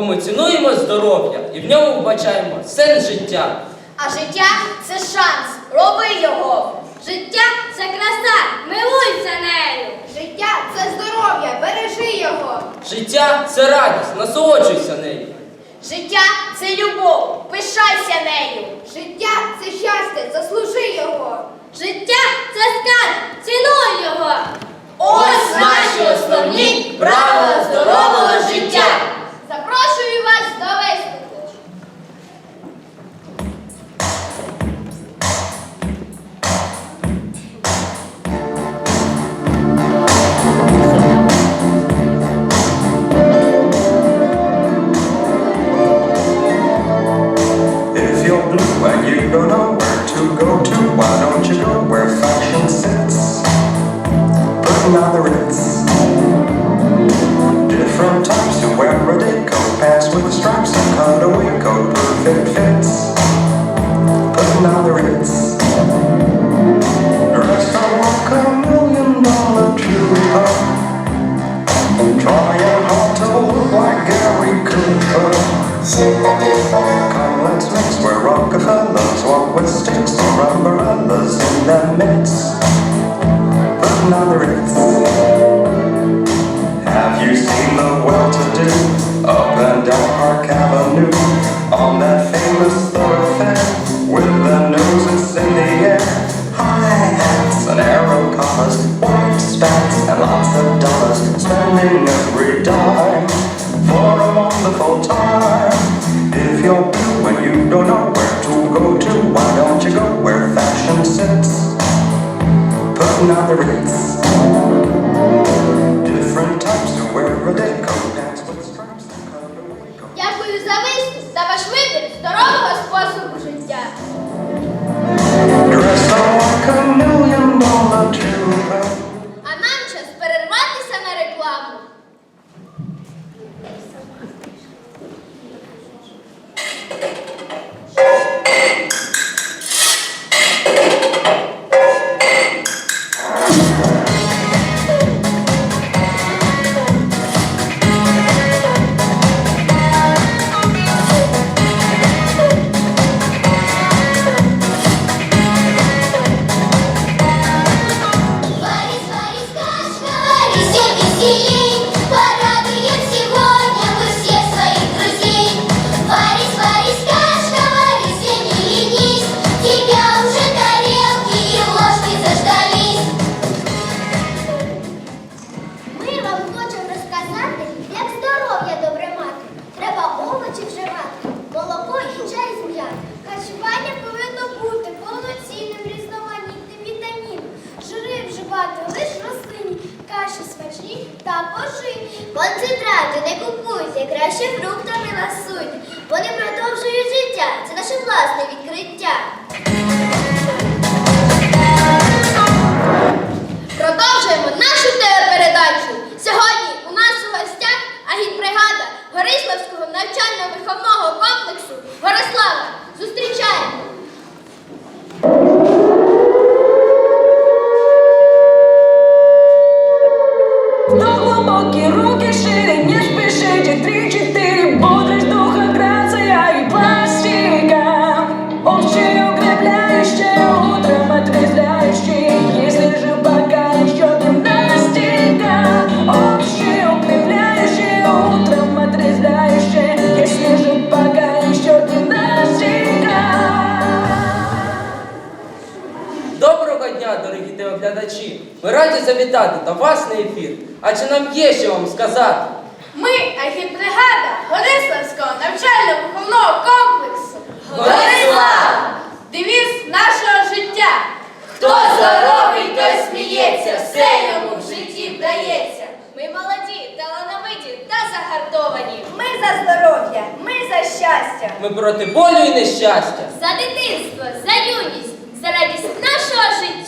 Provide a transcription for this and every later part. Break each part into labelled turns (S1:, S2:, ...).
S1: Бо ми цінуємо здоров'я і в ньому вбачаємо сенс життя.
S2: А життя це шанс. Роби його. Життя це краса. Милуйся нею.
S3: Життя це здоров'я, бережи його.
S1: Життя це радість, насолоджуйся нею.
S2: Життя це любов. Пишайся нею.
S3: Життя це щастя, заслужи його.
S2: Життя це скарб. Цінуй його. Ось наші
S4: Come, let's mix where Rockefellers walk with sticks or umbrellas in their midst. The Ritz. Have you seen the well-to-do up and down Park Avenue on that famous thoroughfare with their noses in the air? High hats and arrow collars, white spats and lots of dollars, spending every dime for a wonderful time. go to, why don't you go where fashion sits? Putting on the Ritz. Different types to wear a day coat, pants with stripes and cutaway coat.
S2: Дякую за виступ та ваш вибір здорового способу Концентрати не купуйте, краще фруктами ласуйте. Вони продовжують життя. Це наше власне відкриття. Продовжуємо нашу телепередачу. Сьогодні у нас у гостях агітбригада Гориславського навчально-виховного
S1: дня, дорогі телеглядачі! Ми раді завітати до вас на ефір. Адже нам є що вам сказати.
S2: Ми агітбригада Гориславського навчально-виховного комплексу
S1: Горислав!
S2: Девіз нашого життя.
S1: Хто здоровий, той сміється, все йому в житті вдається.
S2: Ми молоді, талановиті та загартовані.
S3: Ми за здоров'я, ми за щастя.
S1: Ми проти болю і нещастя.
S2: За дитинство, за юність, за радість нашого життя.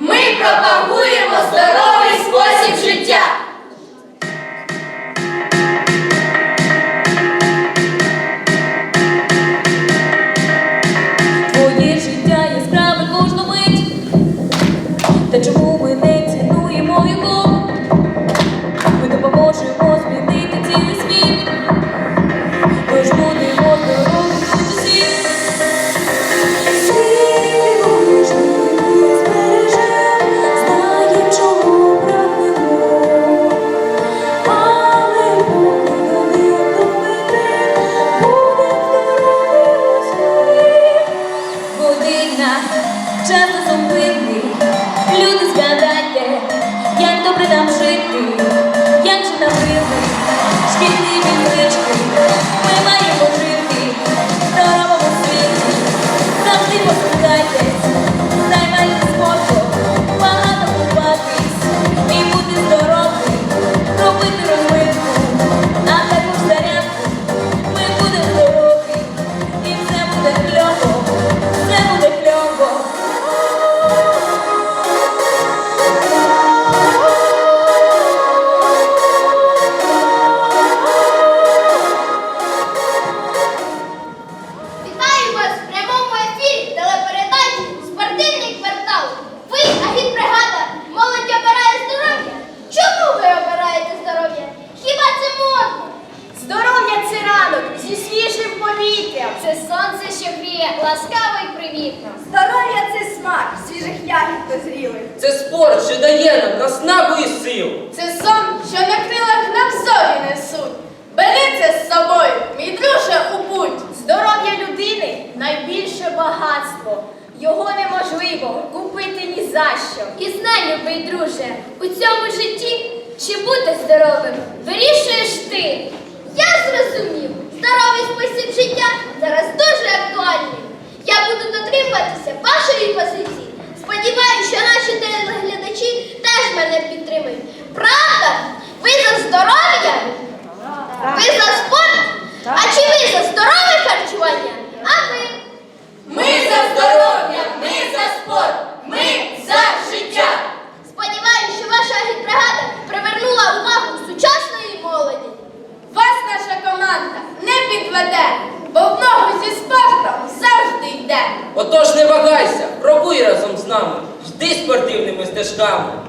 S1: Ми пропагуємо здоровий спосіб життя.
S5: вже не зупинний. це сонце, що гріє, ласкаво й привітно. Здоров'я це смак, свіжих ягід дозрілих.
S1: Це спорт, що дає нам наснагу і сил.
S3: Це сон, що на крилах нам зорі несуть. Бери це з собою, мій друже, у путь.
S6: Здоров'я людини найбільше багатство. Його неможливо купити ні за що.
S2: І знай, любий друже, у цьому житті чи бути здоровим вирішуєш ти. Я зрозумів здоровий спосіб життя зараз дуже актуальний. Я буду дотримуватися вашої позиції. Сподіваюся, що наші
S1: Testamento.